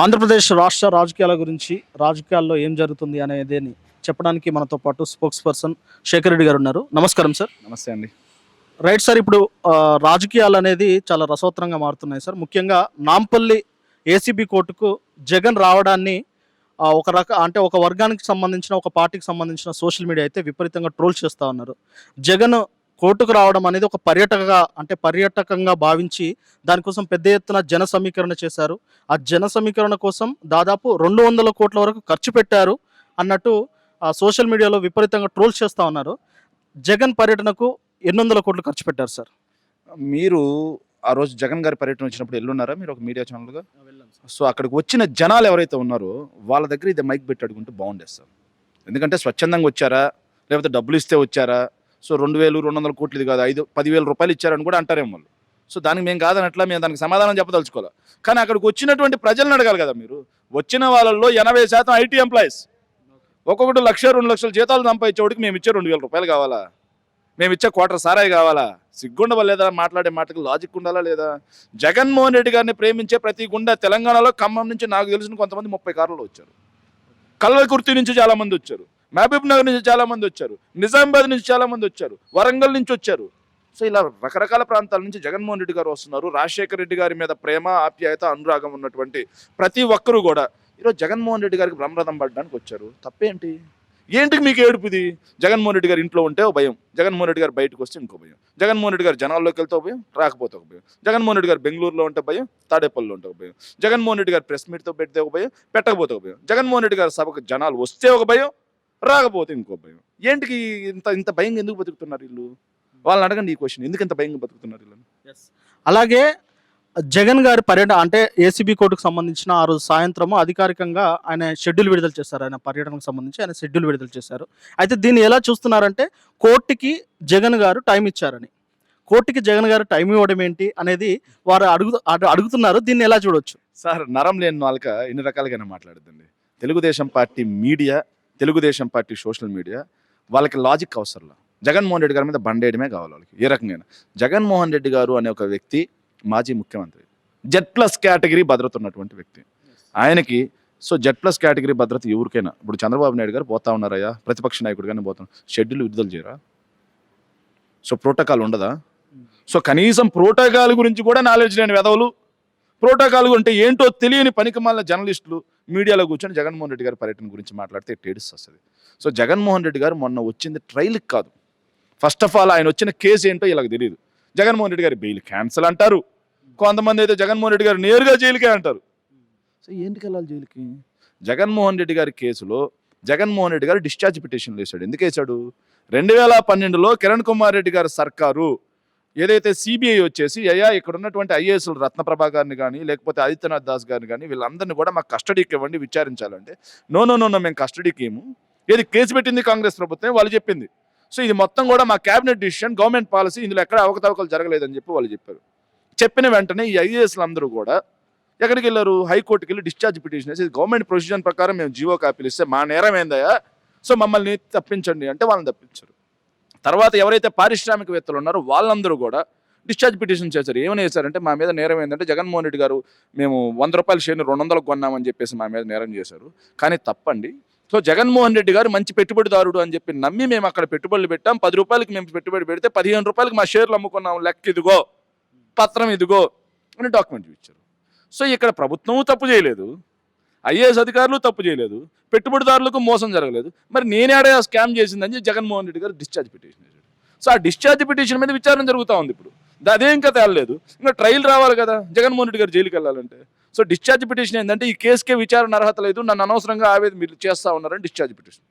ఆంధ్రప్రదేశ్ రాష్ట్ర రాజకీయాల గురించి రాజకీయాల్లో ఏం జరుగుతుంది అనేది చెప్పడానికి మనతో పాటు స్పోక్స్ పర్సన్ శేఖర్ రెడ్డి గారు ఉన్నారు. నమస్కారం సార్. నమస్తే అండి. రైట్ సార్ ఇప్పుడు రాజకీయాలు అనేది చాలా రసవత్తరంగా మారుతున్నాయి సార్. ముఖ్యంగా నాంపల్లి ఏసీబీ కోర్టుకు జగన్ రావడాన్ని ఒక రక అంటే ఒక వర్గానికి సంబంధించిన ఒక పార్టీకి సంబంధించిన సోషల్ మీడియా అయితే విపరీతంగా ట్రోల్ చేస్తూ ఉన్నారు. జగన్ కోర్టుకు రావడం అనేది ఒక పర్యటకగా అంటే పర్యాటకంగా భావించి దానికోసం పెద్ద ఎత్తున జన సమీకరణ చేశారు. ఆ జన సమీకరణ కోసం దాదాపు రెండు వందల కోట్ల వరకు ఖర్చు పెట్టారు అన్నట్టు ఆ సోషల్ మీడియాలో విపరీతంగా ట్రోల్ చేస్తూ ఉన్నారు. జగన్ పర్యటనకు ఎన్ని వందల కోట్లు ఖర్చు పెట్టారు సార్? మీరు ఆ రోజు జగన్ గారి పర్యటన వచ్చినప్పుడు ఎల్లున్నారా? మీరు ఒక మీడియా ఛానల్గా? సో అక్కడికి వచ్చిన జనాలు ఎవరైతే ఉన్నారో వాళ్ళ దగ్గర ఇది మైక్ పెట్టి అడుగుంటే బాగుండేది సార్. ఎందుకంటే స్వచ్ఛందంగా వచ్చారా? లేకపోతే డబ్బులు ఇస్తే వచ్చారా? సో రెండు వేలు రెండు వందల కోట్లు కాదు ఐదు పదివేల రూపాయలు ఇచ్చారని కూడా అంటారేమో వాళ్ళు. సో దానికి మేము కాదనట్లా మేము దానికి సమాధానం చెప్పదలుచుకోవాలి? కానీ అక్కడికి వచ్చినటువంటి ప్రజలను అడగాలి కదా మీరు. వచ్చిన వాళ్ళల్లో ఎనభై శాతం ఐటీ ఎంప్లాయీస్. ఒక్కొక్కటి లక్ష రెండు లక్షల జీతాలు సంపాదించేవాడికి మేము ఇచ్చే రెండు వేల రూపాయలు కావాలా? మేము ఇచ్చే క్వార్టర్ సారాయి కావాలా? సిగ్గుండవలేదా మాట్లాడే మాటకి లాజిక్ ఉండాలా లేదా? జగన్మోహన్ రెడ్డి గారిని ప్రేమించే ప్రతి గుండె తెలంగాణలో ఖమ్మం నుంచి నాకు తెలిసిన కొంతమంది ముప్పై కార్లలో వచ్చారు. కల్వకుర్తి నుంచి చాలా మంది వచ్చారు. మహబూబ్ నగర్ నుంచి చాలామంది వచ్చారు. నిజామాబాద్ నుంచి చాలామంది వచ్చారు. వరంగల్ నుంచి వచ్చారు. సో ఇలా రకరకాల ప్రాంతాల నుంచి జగన్మోహన్ రెడ్డి గారు వస్తున్నారు. రాజశేఖర రెడ్డి గారి మీద ప్రేమ ఆప్యాయత అనురాగం ఉన్నటువంటి ప్రతి ఒక్కరూ కూడా ఈరోజు జగన్మోహన్ రెడ్డి గారికి బ్రహ్మరథం పడడానికి వచ్చారు. తప్పేంటి? ఏంటికి మీకు ఏడుపుది జగన్మోహన్ రెడ్డి గారు ఇంట్లో ఉంటే ఒక భయం. జగన్మోహన్ రెడ్డి గారు బయటకు వస్తే ఇంకో భయం. జగన్మోహన్ రెడ్డి గారు జనాల్లోకి వెళ్తే ఒక భయం రాకపోతే ఒక భయం. జగన్మోహన్ రెడ్డి గారు బెంగళూరులో ఉంటే భయం తాడేపల్లిలో ఉంటే ఒక భయం. జగన్మోహన్ రెడ్డి గారు ప్రెస్ మీట్తో పెడితే ఒక భయం పెట్టకపోతే ఒక భయం. జగన్మోహన్ రెడ్డి గారు సభకు జనాలు వస్తే ఒక భయం రాకపోతే ఇంకో భయం. ఏంటికి ఇంత ఇంత భయంగా ఎందుకు బతుకుతున్నారు వీళ్ళు? వాళ్ళని అడగండి ఈ క్వశ్చన్ ఎందుకు ఇంత భయంగా బతుకుతున్నారు వీళ్ళు అలాగే జగన్ గారి పర్యటన అంటే ఏసీబీ కోర్టుకు సంబంధించిన ఆ రోజు సాయంత్రము అధికారికంగా ఆయన షెడ్యూల్ విడుదల చేశారు. ఆయన పర్యటనకు సంబంధించి ఆయన షెడ్యూల్ విడుదల చేశారు. అయితే దీన్ని ఎలా చూస్తున్నారంటే కోర్టుకి జగన్ గారు టైం ఇచ్చారని. కోర్టుకి జగన్ గారు టైం ఇవ్వడం ఏంటి అనేది వారు అడుగు అడు- అడుగుతున్నారు. దీన్ని ఎలా చూడొచ్చు? సార్ నరం లేని వాళ్ళక ఎన్ని రకాలుగానే మాట్లాడుతుంది Telugu Desam party media Telugu Desam party social media వాళ్ళకి లాజిక్ అవసరం జగన్మోహన్ రెడ్డి గారి మీద బండేయడమే కావాలి వాళ్ళకి. ఏ రకంగా జగన్మోహన్ రెడ్డి గారు అనే ఒక వ్యక్తి మాజీ ముఖ్యమంత్రి. జెడ్ ప్లస్ కేటగిరీ భద్రత ఉన్నటువంటి వ్యక్తి. ఆయనకి సో జెడ్ ప్లస్ కేటగిరీ భద్రత ఎవరికైనా ఇప్పుడు చంద్రబాబు నాయుడు గారు పోతా ఉన్నారయ్యా. ప్రతిపక్ష నాయకుడిగానే పోతున్నారు షెడ్యూల్ విడుదల చేయరా? సో ప్రోటోకాల్ ఉండదా? సో కనీసం ప్రోటోకాల్ గురించి కూడా నాలెడ్జ్ లేని వెదవులు ప్రోటోకాల్ అంటే ఏంటో తెలియని పనికి మళ్ళీ జర్నలిస్టులు మీడియాలో కూర్చొని జగన్మోహన్ రెడ్డి గారి పర్యటన గురించి మాట్లాడితే టేడిస్ వస్తుంది. సో జగన్మోహన్ రెడ్డి గారు మొన్న వచ్చింది ట్రైల్కి కాదు. ఫస్ట్ ఆఫ్ ఆల్ ఆయన వచ్చిన కేసు ఏంటో ఇలాగ తెలియదు జగన్మోహన్ రెడ్డి గారి బెయిల్ క్యాన్సిల్ అంటారు. కొంతమంది అయితే జగన్మోహన్ రెడ్డి గారు నేరుగా జైలుకే అంటారు. సో ఏంటికి వెళ్ళాలి జైలుకి? జగన్మోహన్ రెడ్డి గారి కేసులో జగన్మోహన్ రెడ్డి గారు డిశ్చార్జ్ పిటిషన్ వేశాడు. ఎందుకు వేశాడు? రెండు వేల పన్నెండులో కిరణ్ కుమార్ రెడ్డి గారి సర్కారు ఏదైతే సిబిఐ వచ్చేసి అయ్యా ఇక్కడ ఉన్నటువంటి ఐఏఎస్లు రత్నప్రభా గారిని కానీ లేకపోతే ఆదిత్యనాథ్ దాస్ గారిని కానీ వీళ్ళందరినీ కూడా మాకు కస్టడీకి ఇవ్వండి విచారించాలంటే. నో నో నో నో మేము కస్టడీకి ఏము ఏది కేసు పెట్టింది కాంగ్రెస్ ప్రభుత్వం వాళ్ళు చెప్పింది. సో ఇది మొత్తం కూడా మా క్యాబినెట్ డిసిషన్ గవర్నమెంట్ పాలసీ ఇందులో ఎక్కడ అవకతవకలు జరగలేదని చెప్పి వాళ్ళు చెప్పారు. చెప్పిన వెంటనే ఈ ఐఏఎస్లు అందరూ కూడా ఎక్కడికి వెళ్ళారు? హైకోర్టుకి వెళ్ళి డిశ్చార్జ్ పిటిషన్ వేసి గవర్నమెంట్ ప్రొసీజర్ ప్రకారం మేము జీవో కాపీలు ఇస్తే మా నేరం ఏందయ్యా? సో మమ్మల్ని తప్పించండి అంటే వాళ్ళని తప్పించారు. తర్వాత ఎవరైతే పారిశ్రామికవేత్తలు ఉన్నారో వాళ్ళందరూ కూడా డిశ్చార్జ్ పిటిషన్ చేశారు. ఏమని చేశారంటే మా మీద నేరం ఏంటంటే జగన్మోహన్ రెడ్డి గారు మేము వంద రూపాయల షేర్ని రెండు వందలకు కొన్నామని చెప్పేసి మా మీద నేరం చేశారు. కానీ తప్పండి. సో జగన్మోహన్ రెడ్డి గారు మంచి పెట్టుబడిదారుడు అని చెప్పి నమ్మి మేము అక్కడ పెట్టుబడులు పెట్టాం. పది రూపాయలకి మేము పెట్టుబడి పెడితే పదిహేను రూపాయలకి మా షేర్లు అమ్ముకున్నాం లెక్క ఇదిగో పత్రం ఇదిగో అని డాక్యుమెంట్ ఇచ్చారు. సో ఇక్కడ ప్రభుత్వము తప్పు చేయలేదు. ఐఏఎస్ అధికారులు తప్పు చేయలేదు పెట్టుబడిదారులకు మోసం జరగలేదు. మరి నేనేడే స్కామ్ చేసిందని చెప్పి జగన్మోహన్ రెడ్డి గారు డిశ్చార్జ్ పిటిషన్ వేశాడు సో ఆ డిశ్చార్జ్ పిటిషన్ మీద విచారణ జరుగుతూ ఉంది ఇప్పుడు. అదేం కథ వెళ్ళలేదు ఇంకా ట్రయల్ రావాలి కదా జగన్మోహన్ రెడ్డి గారు జైలుకి వెళ్ళాలంటే. సో డిశ్చార్జ్ పిటిషన్ ఏంటంటే ఈ కేసుకే విచారణ అర్హత లేదు నన్ను అనవసరంగా ఆవేది మీరు చేస్తా ఉన్నారని discharge petition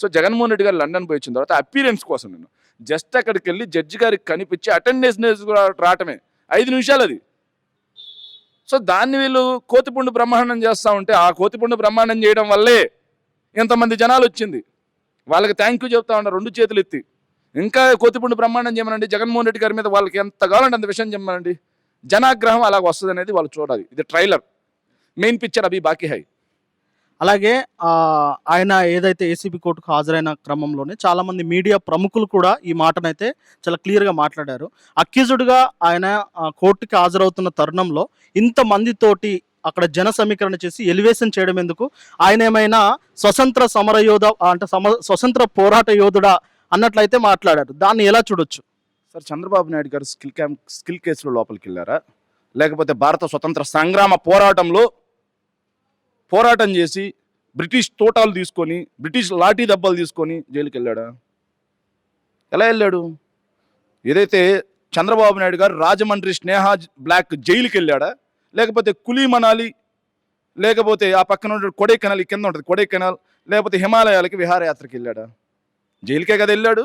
so Jaganmohan Reddy garu London పోయి వచ్చిన తర్వాత అపీరెన్స్ కోసం నేను జస్ట్ అక్కడికి వెళ్ళి జడ్జి గారికి కనిపించి అటెండెన్స్ రావటమే. ఐదు నిమిషాలు అది. సో దాన్ని వీళ్ళు కోతిపుండు బ్రహ్మాండం చేస్తూ ఉంటే ఆ కోతిపుండు బ్రహ్మాండం చేయడం వల్లే ఇంతమంది జనాలు వచ్చింది. వాళ్ళకి థ్యాంక్ యూ చెప్తా ఉన్నారు రెండు చేతులు ఎత్తి. ఇంకా కోతిపుండు బ్రహ్మాండం చేయమనండి జగన్మోహన్ రెడ్డి గారి మీద వాళ్ళకి ఎంత కావాలంటే అంత విషయం చెప్పమనండి. జనాగ్రహం అలాగ వస్తుంది అనేది వాళ్ళు చూడాలి. ఇది ట్రైలర్. మెయిన్ పిక్చర్ అభి బాకీ హై. అలాగే ఆయన ఏదైతే ఏసీబీ కోర్టుకు హాజరైన క్రమంలోనే చాలామంది మీడియా ప్రముఖులు కూడా ఈ మాటనైతే చాలా క్లియర్గా మాట్లాడారు. అక్యూజుడ్గా ఆయన కోర్టుకి హాజరవుతున్న తరుణంలో ఇంతమందితోటి అక్కడ జన సమీకరణ చేసి ఎలివేషన్ చేయడం ఎందుకు? ఆయన ఏమైనా స్వతంత్ర సమర యోధ అంటే సమ స్వతంత్ర పోరాట యోధుడా అన్నట్లయితే మాట్లాడారు. దాన్ని ఎలా చూడొచ్చు? సార్ చంద్రబాబు నాయుడు గారు స్కిల్ క్యాంప్ స్కిల్ కేసులో లోపలికి వెళ్ళారా లేకపోతే భారత స్వతంత్ర సంగ్రామ పోరాటంలో పోరాటం చేసి బ్రిటిష్ తోటాలు తీసుకొని బ్రిటిష్ లాఠీ దెబ్బలు తీసుకొని జైలుకి వెళ్ళాడా? ఎలా వెళ్ళాడు? ఏదైతే చంద్రబాబు నాయుడు గారు రాజమండ్రి స్నేహ బ్లాక్ జైలుకి వెళ్ళాడా? లేకపోతే కులీ మనాలి లేకపోతే ఆ పక్కన ఉండే కొడైకెనాల్ కింద ఉంటుంది కొడైకెనాల్ లేకపోతే హిమాలయాలకి విహారయాత్రకి వెళ్ళాడా? జైలుకే కదా వెళ్ళాడు.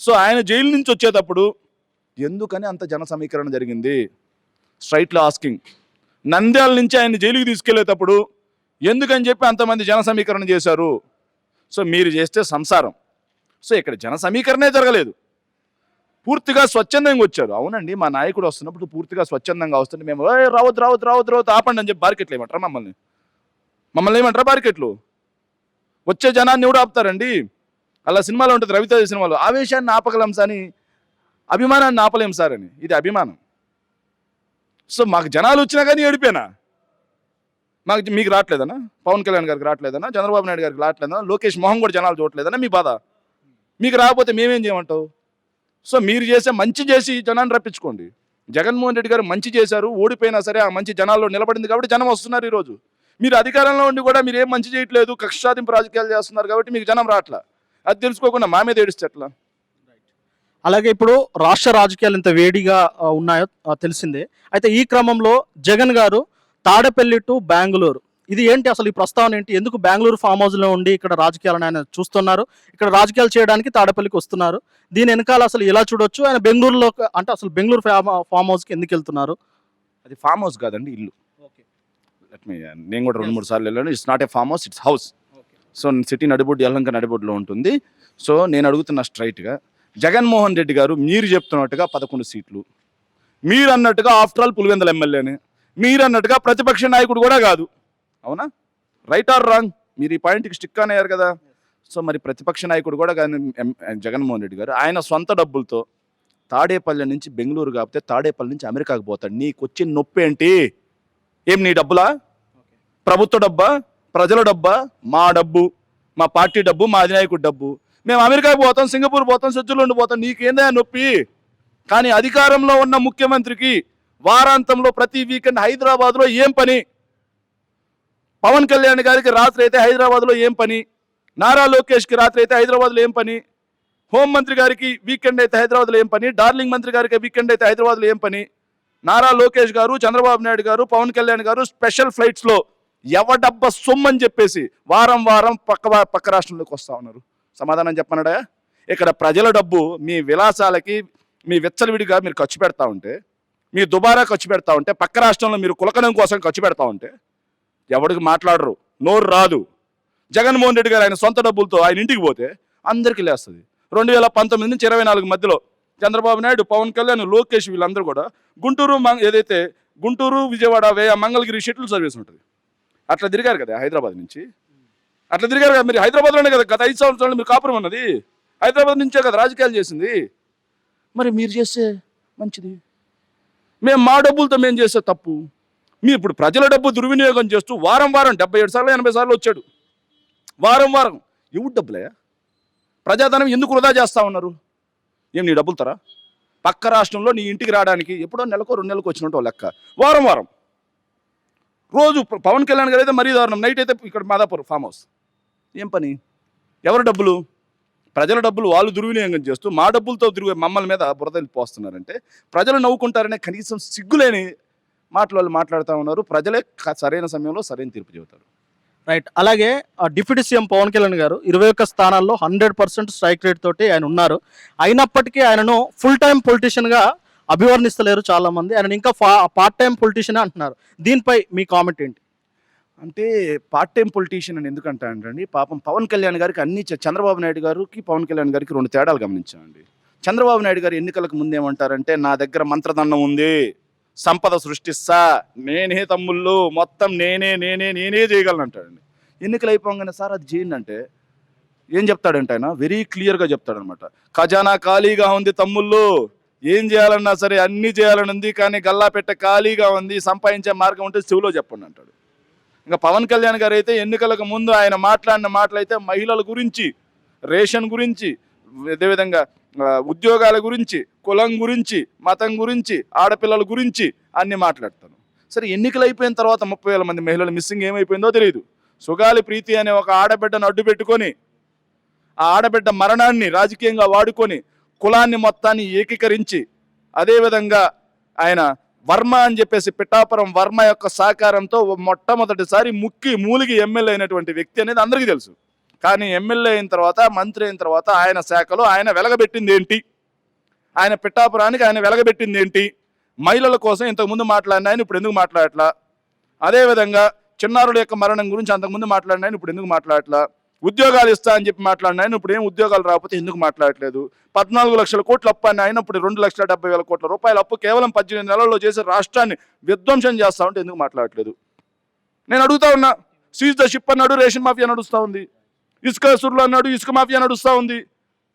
సో ఆయన జైలు నుంచి వచ్చేటప్పుడు ఎందుకని అంత జన సమీకరణ జరిగింది? స్ట్రైట్లో ఆస్కింగ్ నంద్యాల నుంచి ఆయన జైలుకి తీసుకెళ్ళేటప్పుడు ఎందుకని చెప్పి అంతమంది జన సమీకరణ చేశారు? సో మీరు చేస్తే సంసారం. సో ఇక్కడ జన సమీకరణే జరగలేదు. పూర్తిగా స్వచ్ఛందంగా వచ్చారు. అవునండి మా నాయకుడు వస్తున్నప్పుడు పూర్తిగా స్వచ్ఛందంగా వస్తుంటే మేము రావద్దు రావద్దు రావద్దు రావద్దు ఆపండి అని చెప్పి బార్కెట్లు ఏమంటారా మమ్మల్ని? మమ్మల్ని ఏమంటారా బార్కెట్లు వచ్చే జనాన్ని కూడా ఆపుతారండి? అలా సినిమాలో ఉంటుంది రవితేజ సినిమాలో ఆవేశాన్ని ఆపగలం సాని అభిమానాన్ని ఆపలేం సార్ అని. ఇది అభిమానం. సో మాకు జనాలు వచ్చినా కానీ ఏడిపోయినా మాకు మీకు రావట్లేదనా? పవన్ కళ్యాణ్ గారికి రావట్లేదనా? చంద్రబాబు నాయుడు గారికి రావట్లేదనా? లోకేష్ మోహన్ కూడా జనాలు చూడట్లేదనా? మీ బాధ? మీకు రాకపోతే మేమేం చేయమంటావు? సో మీరు చేసే మంచి చేసి జనాన్ని రప్పించుకోండి. జగన్మోహన్ రెడ్డి గారు మంచి చేశారు ఓడిపోయినా సరే ఆ మంచి జనాల్లో నిలబడింది కాబట్టి జనం వస్తున్నారు ఈరోజు. మీరు అధికారంలో ఉండి కూడా మీరు ఏం మంచి చేయట్లేదు కక్షాదింపు రాజకీయాలు చేస్తున్నారు కాబట్టి మీకు జనం రావట్లా? అది తెలుసుకోకుండా మా మీద ఏడిస్తట్లా అలాగే ఇప్పుడు రాష్ట్ర రాజకీయాలు ఇంత వేడిగా ఉన్నాయో తెలిసిందే. అయితే ఈ క్రమంలో జగన్ గారు తాడపల్లి టు బెంగళూరు. ఇది ఏంటి అసలు ఈ ప్రస్తావన ఏంటి? ఎందుకు బెంగళూరు ఫామ్ హౌస్లో ఉండి ఇక్కడ రాజకీయాలను ఆయన చూస్తున్నారు? ఇక్కడ రాజకీయాలు చేయడానికి తాడపల్లికి వస్తున్నారు. దీని వెనకాల అసలు ఎలా చూడొచ్చు? ఆయన బెంగళూరులో అంటే అసలు బెంగళూరు ఫామ్ ఫామ్ హౌస్కి ఎందుకు వెళ్తున్నారు? అది ఫామ్ హౌస్ కాదండి ఇల్లు. నేను కూడా రెండు మూడు సార్లు వెళ్ళాను. It's not a farm house it's house so city నడిబొడ్డు Yallanka నడిబొడ్డులో ఉంటుంది. సో నేను అడుగుతున్న స్ట్రైట్గా జగన్మోహన్ రెడ్డి గారు మీరు చెప్తున్నట్టుగా పదకొండు సీట్లు. మీరు అన్నట్టుగా ఆఫ్టర్ ఆల్ పులివెందల ఎమ్మెల్యేనే. మీరు అన్నట్టుగా ప్రతిపక్ష నాయకుడు కూడా కాదు. అవునా? రైట్ ఆర్ రాంగ్ మీరు ఈ పాయింట్కి స్టిక్ అని కదా. సో మరి ప్రతిపక్ష నాయకుడు కూడా కానీ ఎం- జగన్మోహన్ రెడ్డి గారు ఆయన సొంత డబ్బులతో తాడేపల్లి నుంచి బెంగళూరు కాకపోతే తాడేపల్లి నుంచి అమెరికాకు పోతాడు. నీకు వచ్చిన నొప్పి ఏంటి? ఏం నీ డబ్బులా? ప్రభుత్వ డబ్బా? ప్రజల డబ్బా? మా డబ్బు. మా పార్టీ డబ్బు మా అధినాయకుడి డబ్బు. మేము అమెరికాకి పోతాం సింగపూర్ పోతాం స్విట్జర్లాండ్ పోతాం. నీకేందా నొప్పి? కానీ అధికారంలో ఉన్న ముఖ్యమంత్రికి వారాంతంలో ప్రతి వీకెండ్ హైదరాబాద్లో ఏం పని? పవన్ కళ్యాణ్ గారికి రాత్రి అయితే హైదరాబాద్లో ఏం పని? నారా లోకేష్కి రాత్రి అయితే హైదరాబాద్లో ఏం పని? హోంమంత్రి గారికి వీకెండ్ అయితే హైదరాబాద్లో ఏం పని? డార్లింగ్ మంత్రి గారికి వీకెండ్ అయితే హైదరాబాద్లో ఏం పని? నారా లోకేష్ గారు చంద్రబాబు నాయుడు గారు పవన్ కళ్యాణ్ గారు స్పెషల్ ఫ్లైట్స్లో ఎవడబ్బ సొమ్మని చెప్పేసి వారం వారం పక్క పక్క రాష్ట్రంలోకి వస్తూ ఉన్నారు. సమాధానం చెప్పనడా ఇక్కడ ప్రజల డబ్బు మీ విలాసాలకి మీ విచ్చలవిడిగా మీరు ఖర్చు పెడతా ఉంటే మీ దుబారా ఖర్చు పెడతా ఉంటే పక్క రాష్ట్రంలో మీరు కులకడం కోసం ఖర్చు పెడతా ఉంటే ఎవడికి మాట్లాడరు నోరు రాదు. జగన్మోహన్ రెడ్డి గారు ఆయన సొంత డబ్బులతో ఆయన ఇంటికి పోతే అందరికీ లేస్తుంది. రెండు వేల పంతొమ్మిది నుంచి ఇరవై నాలుగు మధ్యలో చంద్రబాబు నాయుడు పవన్ కళ్యాణ్ లోకేష్ వీళ్ళందరూ కూడా గుంటూరు ఏదైతే గుంటూరు విజయవాడ వేయ మంగళగిరి షటిల్ సర్వీస్ ఉంటుంది. అట్లా తిరిగారు కదా హైదరాబాద్ నుంచి. అట్లా తిరిగారు కదా మీరు హైదరాబాద్లోనే కదా గత ఐదు సంవత్సరాలు మీరు కాపురం ఉన్నది. హైదరాబాద్ నుంచే కదా రాజకీయాలు చేసింది. మరి మీరు చేస్తే మంచిది. మేము మా డబ్బులతో మేము చేసే తప్పు. మీ ఇప్పుడు ప్రజల డబ్బు దుర్వినియోగం చేస్తూ వారం వారం డెబ్బై ఏడు సార్లు ఎనభై సార్లు వచ్చాడు. వారం వారం. ఎవరు డబ్బులయ్యా ప్రజాధనం ఎందుకు వృధా చేస్తా ఉన్నారు? ఏం నీ డబ్బులు తరా? పక్క రాష్ట్రంలో నీ ఇంటికి రావడానికి ఎప్పుడో నెలకో రెండు నెలలకు వచ్చినట్టు లెక్క. వారం వారం. రోజు పవన్ కళ్యాణ్ గారు అయితే మరీ దారుణం. నైట్ అయితే ఇక్కడ మాదాపూర్ ఫామ్ హౌస్. ఏం పని? ఎవరి డబ్బులు? ప్రజల డబ్బులు వాళ్ళు దుర్వినియోగం చేస్తూ మా డబ్బులతో తిరిగే మమ్మల్ని మీద బురదలు పోస్తున్నారంటే ప్రజలు నవ్వుకుంటారనే కనీసం సిగ్గులేని మాటలు వాళ్ళు మాట్లాడుతూ ఉన్నారు. ప్రజలే సరైన సమయంలో సరైన తీర్పు చెబుతారు. రైట్. అలాగే ఆ డిప్యూటీ సీఎం పవన్ కళ్యాణ్ గారు ఇరవై ఒక్క స్థానాల్లో హండ్రెడ్ పర్సెంట్ స్ట్రైక్ రేట్ తోటి ఆయన ఉన్నారు. అయినప్పటికీ ఆయనను ఫుల్ టైం పొలిటీషియన్గా అభివర్ణిస్తలేరు చాలా మంది ఆయన ఇంకా పార్ట్ టైం పొలిటీషియన్ అంటున్నారు. దీనిపై మీ కామెంట్ ఏంటి? అంటే పార్ట్ టైం పొలిటీషియన్ అని ఎందుకు అంటానండి పాపం పవన్ కళ్యాణ్ గారికి అన్ని చంద్రబాబు నాయుడు గారికి పవన్ కళ్యాణ్ గారికి రెండు తేడాలు గమనించామండి చంద్రబాబు నాయుడు గారు ఎన్నికలకు ముందేమంటారంటే నా దగ్గర మంత్రదండం ఉంది. సంపద సృష్టిస్తా. నేనే తమ్ముళ్ళు. మొత్తం నేనే నేనే నేనే చేయగలను అంటాడండి ఎన్నికలు అయిపోగానే సార్ అది చేయండి అంటే ఏం చెప్తాడంటే ఆయన? వెరీ క్లియర్గా చెప్తాడనమాట. ఖజానా ఖాళీగా ఉంది తమ్ముళ్ళు. ఏం చేయాలన్నా సరే అన్నీ చేయాలని ఉంది కానీ గల్లా పెట్ట ఖాళీగా ఉంది. సంపాదించే మార్గం ఉంటే చెవిలో చెప్పండి అంటాడు ఇంకా పవన్ కళ్యాణ్ గారు అయితే ఎన్నికలకు ముందు ఆయన మాట్లాడిన మాటలైతే మహిళల గురించి రేషన్ గురించి అదేవిధంగా ఉద్యోగాల గురించి కులం గురించి మతం గురించి ఆడపిల్లల గురించి అన్ని మాట్లాడతాను. సరే ఎన్నికలు అయిపోయిన తర్వాత ముప్పై వేల మంది మహిళలు మిస్సింగ్ ఏమైపోయిందో తెలియదు సుగాలి ప్రీతి అనే ఒక ఆడబిడ్డను అడ్డు పెట్టుకొని ఆ ఆడబిడ్డ మరణాన్ని రాజకీయంగా వాడుకొని కులాన్ని మొత్తాన్ని ఏకీకరించి అదేవిధంగా ఆయన వర్మ అని చెప్పేసి పిఠాపురం వర్మ యొక్క సహకారంతో మొట్టమొదటిసారి ముక్కి మూలిగి ఎమ్మెల్యే అయినటువంటి వ్యక్తి అనేది అందరికీ తెలుసు. కానీ ఎమ్మెల్యే అయిన తర్వాత మంత్రి అయిన తర్వాత ఆయన శాఖలో ఆయన వెలగబెట్టింది ఏంటి? ఆయన పిఠాపురానికి ఆయన వెలగబెట్టింది ఏంటి? మహిళల కోసం ఇంతకుముందు మాట్లాడిన ఆయన ఇప్పుడు ఎందుకు మాట్లాడట్లా? అదేవిధంగా చిన్నారుల యొక్క మరణం గురించి అంతకుముందు మాట్లాడిన ఆయన ఇప్పుడు ఎందుకు మాట్లాడట్లా? ఉద్యోగాలు ఇస్తా అని చెప్పి మాట్లాడిన ఆయన ఇప్పుడు ఏం ఉద్యోగాలు రాకపోతే ఎందుకు మాట్లాడట్లేదు? పద్నాలుగు లక్షల కోట్ల అప్పు అని ఆయన ఇప్పుడు రెండు లక్షల డెబ్బై వేల కోట్ల రూపాయల అప్పు కేవలం పద్దెనిమిది నెలల్లో చేసి రాష్ట్రాన్ని విధ్వంసం చేస్తా ఉంటే ఎందుకు మాట్లాడట్లేదు? నేను అడుగుతా ఉన్నా సీజ్ ద షిప్ అన్నాడు రేషన్ మాఫియా నడుస్తూ ఉంది. ఇసుక సుర్లు అన్నాడు ఇసుక మాఫియా నడుస్తూ ఉంది.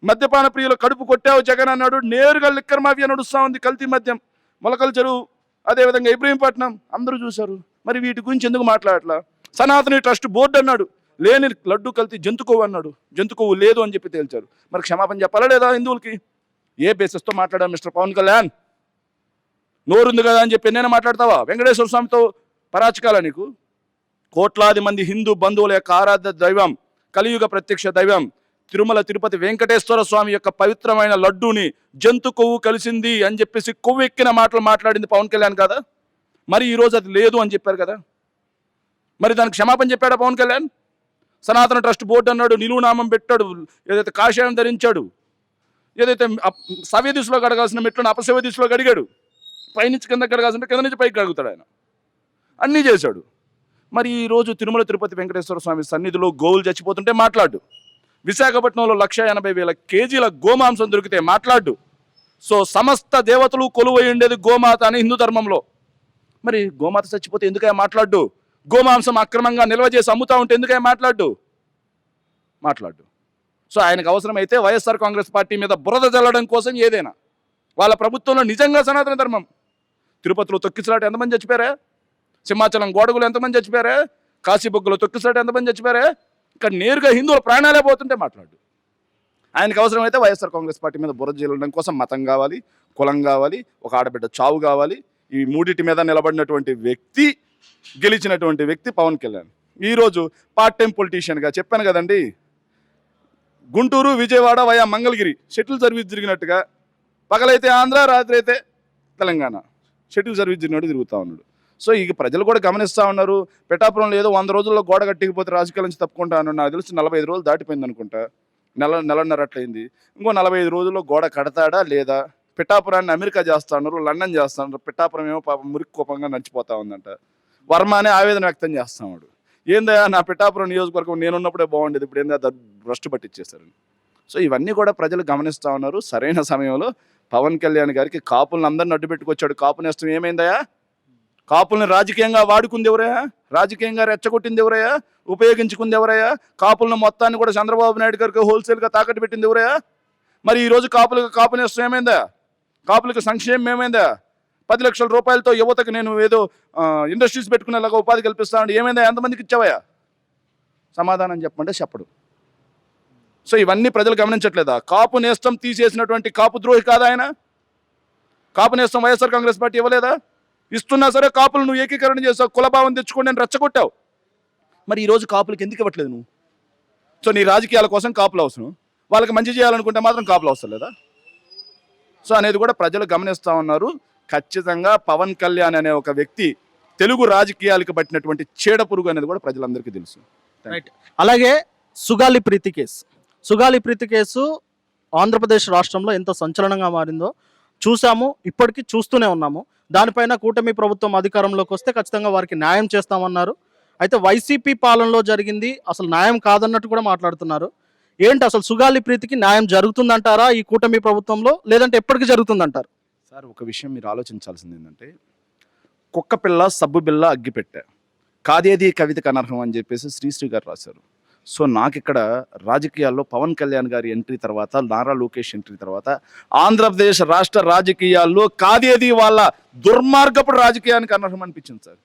మద్యపాన ప్రియులు కడుపు కొట్టావు జగన్ అన్నాడు నేరుగా లిక్కర్ మాఫియా నడుస్తూ ఉంది కల్తీ మద్యం. మొలకల చెరువు అదేవిధంగా ఇబ్రహీంపట్నం అందరూ చూశారు. మరి వీటి గురించి ఎందుకు మాట్లాడట్లా? సనాతని ట్రస్ట్ బోర్డు అన్నాడు లేని లడ్డు కల్తీ జంతు కొవ్వు అన్నాడు. జంతు కొవ్వు లేదు అని చెప్పి తేల్చారు. మరి క్షమాపణ చెప్పాలా లేదా హిందువులకి? ఏ బేసిస్తో మాట్లాడాను మిస్టర్ పవన్ కళ్యాణ్? నోరుంది కదా అని చెప్పి నేను మాట్లాడతావా? వెంకటేశ్వర స్వామితో పరాచకాల నీకు? కోట్లాది మంది హిందూ బంధువుల యొక్క ఆరాధ్య దైవం కలియుగ ప్రత్యక్ష దైవం తిరుమల తిరుపతి వెంకటేశ్వర స్వామి యొక్క పవిత్రమైన లడ్డూని జంతు కొవ్వు కలిసింది అని చెప్పేసి కొవ్వు ఎక్కిన మాటలు మాట్లాడింది పవన్ కళ్యాణ్ కదా? మరి ఈరోజు అది లేదు అని చెప్పారు కదా? మరి దానికి క్షమాపణ చెప్పాడా పవన్ కళ్యాణ్? సనాతన ట్రస్ట్ బోర్డు అన్నాడు నిలువునామం పెట్టాడు ఏదైతే కాషాయం ధరించాడు ఏదైతే సవ్య దిశలో కడగాల్సిన మెట్లను అపసవ్య దిశలో కడిగాడు పైనుంచి కింద కడగాల్సిన కింద నుంచి పైకి కడుగుతాడు ఆయన. అన్నీ చేశాడు. మరి ఈ రోజు తిరుమల తిరుపతి వెంకటేశ్వర స్వామి సన్నిధిలో గోవులు చచ్చిపోతుంటే మాట్లాడు. విశాఖపట్నంలో లక్ష ఎనభై వేల కేజీల గోమాంసం దొరికితే మాట్లాడు. సో సమస్త దేవతలు కొలువై ఉండేది గోమాత అని హిందూ ధర్మంలో. మరి గోమాత చచ్చిపోతే ఎందుకైనా మాట్లాడు? గోమాంసం అక్రమంగా నిల్వ చేసి అమ్ముతా ఉంటే ఎందుకే మాట్లాడు మాట్లాడు సో ఆయనకు అవసరమైతే వైఎస్ఆర్ కాంగ్రెస్ పార్టీ మీద బురద చల్లడం కోసం ఏదైనా. వాళ్ళ ప్రభుత్వంలో నిజంగా సనాతన ధర్మం. తిరుపతిలో తొక్కిసలాట ఎంతమంది చచ్చిపోయారా? సింహాచలం గోడగులు ఎంతమంది చచ్చిపోయారా? కాశీబొగ్గులో తొక్కిసలాట ఎంతమంది చచ్చిపోయారా? ఇక్కడ నేరుగా హిందువుల ప్రాణాలే పోతుంటే మాట్లాడు. ఆయనకు అవసరమైతే వైఎస్ఆర్ కాంగ్రెస్ పార్టీ మీద బురద జల్లడం కోసం మతం కావాలి కులం కావాలి ఒక ఆడబిడ్డ చావు కావాలి. ఈ మూడిటి మీద నిలబడినటువంటి వ్యక్తి గెలిచినటువంటి వ్యక్తి పవన్ కళ్యాణ్. ఈరోజు పార్ట్ టైం పొలిటీషియన్గా చెప్పాను కదండి Guntur Vijayawada via Mangalagiri shuttle service తిరిగినట్టుగా పగలైతే ఆంధ్ర రాత్రి అయితే తెలంగాణ షటిల్ సర్వీస్ తిరిగినట్టు తిరుగుతూ ఉన్నాడు. సో ఇక ప్రజలు కూడా గమనిస్తూ ఉన్నారు. పిఠాపురంలో ఏదో వంద రోజుల్లో గోడ కట్టికపోతే రాజకీయాల నుంచి తప్పుకుంటా అన్నాడు. నాకు తెలిసి నలభై ఐదు రోజులు దాటిపోయింది అనుకుంటా. నెల నెలన్నర అట్లయింది. ఇంకో నలభై ఐదు రోజుల్లో గోడ కడతాడా లేదా? పిఠాపురాన్ని అమెరికా చేస్తా ఉన్నారు లండన్ చేస్తా ఉన్నారు. పిఠాపురం ఏమో పాపం మురికి కోపంగా నడిచిపోతా ఉందంట. వర్మ అనే ఆవేదన వ్యక్తం చేస్తున్నాడు ఏందయ్యా నా పిఠాపురం నియోజకవర్గం నేనున్నప్పుడే బాగుండేది ఇప్పుడు ఏందా భ్రష్టు పట్టించేశారు సో ఇవన్నీ కూడా ప్రజలు గమనిస్తూ ఉన్నారు. సరైన సమయంలో పవన్ కళ్యాణ్ గారికి కాపులను అందరిని అడ్డు పెట్టుకొచ్చాడు. కాపు నేస్తం ఏమైందయ్యా? కాపుల్ని రాజకీయంగా వాడుకుంది ఎవరయ్యా? రాజకీయంగా రెచ్చగొట్టింది ఎవరయ్యా? ఉపయోగించుకుంది ఎవరయ్యా? కాపులను మొత్తాన్ని కూడా చంద్రబాబు నాయుడు గారికి హోల్సేల్గా తాకట్టు పెట్టింది ఎవరయ్యా? మరి ఈరోజు కాపులకు కాపు నేస్తం ఏమైందా? కాపులకు సంక్షేమం ఏమైందా? పది లక్షల రూపాయలతో యువతకు నేను ఏదో ఇండస్ట్రీస్ పెట్టుకునేలాగా ఉపాధి కల్పిస్తానండి ఏమైందా? ఎంతమందికి ఇచ్చావయ్యా? సమాధానం చెప్పమంటే చెప్పడు. సో ఇవన్నీ ప్రజలు గమనించట్లేదా? కాపు నేస్తం తీసేసినటువంటి కాపు ద్రోహి కాదా ఆయన? కాపు నేస్తం వైఎస్ఆర్ కాంగ్రెస్ పార్టీ ఇవ్వలేదా? ఇస్తున్నా సరే కాపులు నువ్వు ఏకీకరణ చేసావు కులభావం తెచ్చుకొని నేను రెచ్చగొట్టావు. మరి ఈరోజు కాపులకు ఎందుకు ఇవ్వట్లేదు నువ్వు? సో నీ రాజకీయాల కోసం కాపులు అవసరం. వాళ్ళకి మంచి చేయాలనుకుంటే మాత్రం కాపులు అవసరం లేదా? సో అనేది కూడా ప్రజలు గమనిస్తూ ఉన్నారు. ఖచ్చితంగా పవన్ కళ్యాణ్ అనే ఒక వ్యక్తి తెలుగు రాజకీయాలకు పట్టినటువంటి చీడ పురుగు అనేది కూడా ప్రజలందరికీ తెలుసు. రైట్ అలాగే సుగాలి ప్రీతి కేసు. సుగాలి ప్రీతి కేసు ఆంధ్రప్రదేశ్ రాష్ట్రంలో ఎంత సంచలనంగా మారిందో చూసాము ఇప్పటికీ చూస్తూనే ఉన్నాము. దానిపైన కూటమి ప్రభుత్వం అధికారంలోకి వస్తే ఖచ్చితంగా వారికి న్యాయం చేస్తామన్నారు. అయితే వైసీపీ పాలనలో జరిగింది అసలు న్యాయం కాదన్నట్టు కూడా మాట్లాడుతున్నారు. ఏంటి అసలు సుగాలి ప్రీతికి న్యాయం జరుగుతుందంటారా ఈ కూటమి ప్రభుత్వంలో లేదంటే ఎప్పటికీ జరుగుతుందంటారు? సార్ ఒక విషయం మీరు ఆలోచించాల్సింది ఏంటంటే కుక్క పిల్ల సబ్బు బిల్ల అగ్గిపెట్టె కాదేది కవితకు అనర్హం అని చెప్పేసి శ్రీశ్రీ గారు రాశారు. సో నాకు ఇక్కడ రాజకీయాల్లో పవన్ కళ్యాణ్ గారి ఎంట్రీ తర్వాత నారా లోకేష్ ఎంట్రీ తర్వాత ఆంధ్రప్రదేశ్ రాష్ట్ర రాజకీయాల్లో కాదేది వాళ్ళ దుర్మార్గపు రాజకీయానికి అనర్హం అనిపించింది సార్.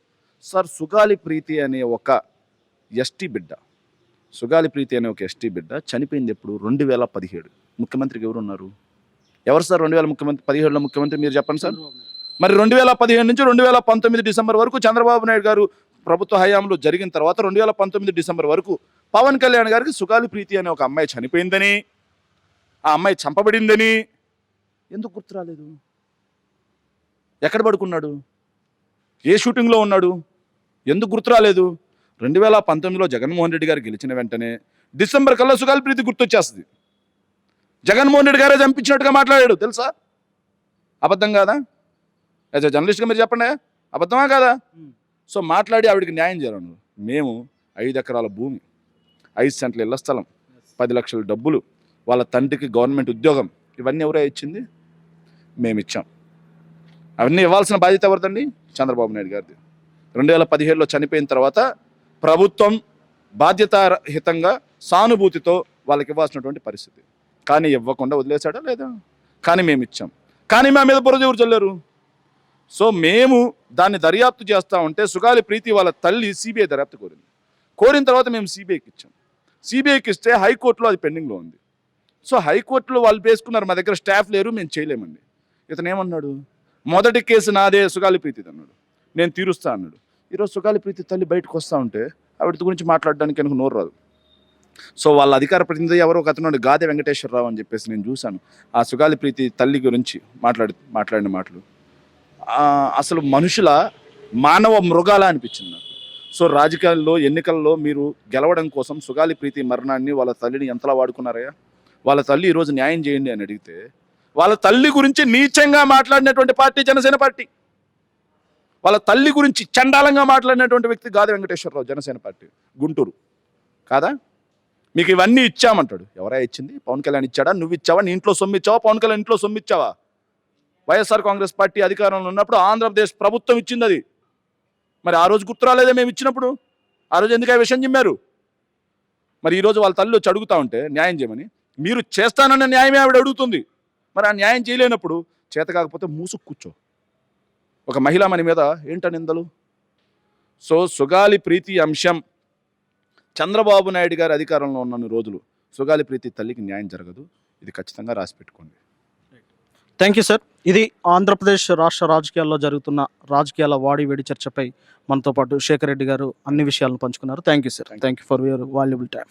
సార్ సుగాలి ప్రీతి అనే ఒక ఎస్టీ బిడ్డ సుగాలి ప్రీతి అనే ఒక ఎస్టీ బిడ్డ చనిపోయింది ఎప్పుడు? రెండు వేల పదిహేడు. ముఖ్యమంత్రికి ఎవరున్నారు? ఎవరు సార్ రెండు వేల ముఖ్యమంత్రి పదిహేడులో ముఖ్యమంత్రి మీరు చెప్పండి సార్? మరి రెండు వేల పదిహేను నుంచి రెండు వేల పంతొమ్మిది డిసెంబర్ వరకు చంద్రబాబు నాయుడు గారు ప్రభుత్వ హయాంలో జరిగిన తర్వాత రెండు వేల పంతొమ్మిది డిసెంబర్ వరకు పవన్ కళ్యాణ్ గారికి సుగాలి ప్రీతి అనే ఒక అమ్మాయి చనిపోయిందని ఆ అమ్మాయి చంపబడిందని. ఎందుకు గుర్తు రాలేదు ఎక్కడ పడుకున్నాడు? ఏ షూటింగ్లో ఉన్నాడు? ఎందుకు గుర్తు రాలేదు రెండు వేల పంతొమ్మిదిలో జగన్మోహన్ రెడ్డి గారు గెలిచిన వెంటనే డిసెంబర్ కల్లా సుగాలి ప్రీతి గుర్తొచ్చేస్తుంది. జగన్మోహన్ రెడ్డి గారే చంపించినట్టుగా మాట్లాడాడు. తెలుసా? అబద్ధం కాదా? యాజ్ అ జర్నలిస్ట్గా మీరు చెప్పండి. అబద్ధమా కాదా. సో మాట్లాడి ఆవిడకి న్యాయం చేయాలి మేము ఐదు ఎకరాల భూమి ఐదు సెంట్ల ఇళ్ళ స్థలం పది లక్షల డబ్బులు వాళ్ళ తండ్రికి గవర్నమెంట్ ఉద్యోగం ఇవన్నీ ఎవరే ఇచ్చింది? మేము ఇచ్చాం. అవన్నీ ఇవ్వాల్సిన బాధ్యత ఎవరిదండి? చంద్రబాబు నాయుడు గారిది. రెండు వేల పదిహేడులో చనిపోయిన తర్వాత ప్రభుత్వం బాధ్యతారహితంగా సానుభూతితో వాళ్ళకి ఇవ్వాల్సినటువంటి పరిస్థితి. కానీ ఇవ్వకుండా వదిలేశాడా లేదా? కానీ మేము ఇచ్చాం కానీ మా మీద బురద ఎవరు చల్లారు? సో మేము దాన్ని దర్యాప్తు చేస్తా ఉంటే సుగాలి ప్రీతి వాళ్ళ తల్లి సిబిఐ దర్యాప్తు కోరింది. కోరిన తర్వాత మేము సిబిఐకి ఇచ్చాం. సిబిఐకి ఇస్తే హైకోర్టులో అది పెండింగ్లో ఉంది. సో హైకోర్టులో వాళ్ళు వేసుకున్నారు మా దగ్గర స్టాఫ్ లేరు మేము చేయలేమండి. ఇతను ఏమన్నాడు? మొదటి కేసు నాదే సుగాలి ప్రీతి అన్నాడు. నేను తీరుస్తా అన్నాడు. ఈరోజు సుగాలి ప్రీతి తల్లి బయటకు వస్తూ ఉంటే ఆవిడ గురించి మాట్లాడడానికి కనుక నోరు రాదు. సో వాళ్ళ అధికార ప్రతినిధి ఎవరో ఒక అతను గాదే వెంకటేశ్వరరావు అని చెప్పేసి నేను చూశాను. ఆ సుగాలి ప్రీతి తల్లి గురించి మాట్లాడి మాట్లాడిన మాటలు. అసలు మనుషుల మానవ మృగాల అనిపించింది నాకు. సో రాజకీయాల్లో ఎన్నికల్లో మీరు గెలవడం కోసం సుగాలి ప్రీతి మరణాన్ని వాళ్ళ తల్లిని ఎంతలా వాడుకున్నారయ్యా? వాళ్ళ తల్లి ఈరోజు న్యాయం చేయండి అని అడిగితే వాళ్ళ తల్లి గురించి నీచంగా మాట్లాడినటువంటి పార్టీ జనసేన పార్టీ. వాళ్ళ తల్లి గురించి చండాలంగా మాట్లాడినటువంటి వ్యక్తి గాది వెంకటేశ్వరరావు జనసేన పార్టీ గుంటూరు. కాదా? మీకు ఇవన్నీ ఇచ్చామంటాడు. ఎవరా ఇచ్చింది? పవన్ కళ్యాణ్ ఇచ్చాడా? నువ్వు ఇచ్చావా? నీ ఇంట్లో సొమ్ము ఇచ్చావా? పవన్ కళ్యాణ్ ఇంట్లో సొమ్ము ఇచ్చావా? వైఎస్ఆర్ కాంగ్రెస్ పార్టీ అధికారంలో ఉన్నప్పుడు ఆంధ్రప్రదేశ్ ప్రభుత్వం ఇచ్చింది అది. మరి ఆ రోజు గుర్తురాలేదే మేము ఇచ్చినప్పుడు? ఆ రోజు ఎందుకు ఆ విషయం చెప్పారు? మరి ఈరోజు వాళ్ళ తల్లి వచ్చి అడుగుతా ఉంటే న్యాయం చేయమని మీరు చేస్తానన్న న్యాయమే ఆవిడ అడుగుతుంది. మరి ఆ న్యాయం చేయలేనప్పుడు చేత కాకపోతే మూసుకు కూర్చో. ఒక మహిళ మన మీద ఏంట నిందలు? సో సుగాలి ప్రీతి అంశం. చంద్రబాబు నాయుడు గారి అధికారంలో ఉన్న రోజులు సుగాలి ప్రీతి తల్లికి న్యాయం జరగదు. ఇది ఖచ్చితంగా రాసి పెట్టుకోండి. థ్యాంక్ యూ సార్ ఇది ఆంధ్రప్రదేశ్ రాష్ట్ర రాజకీయాల్లో జరుగుతున్న రాజకీయాల వాడి వేడి చర్చపై మనతో పాటు శేఖర్ రెడ్డి గారు అన్ని విషయాలను పంచుకున్నారు. Thank you sir thank you for your valuable time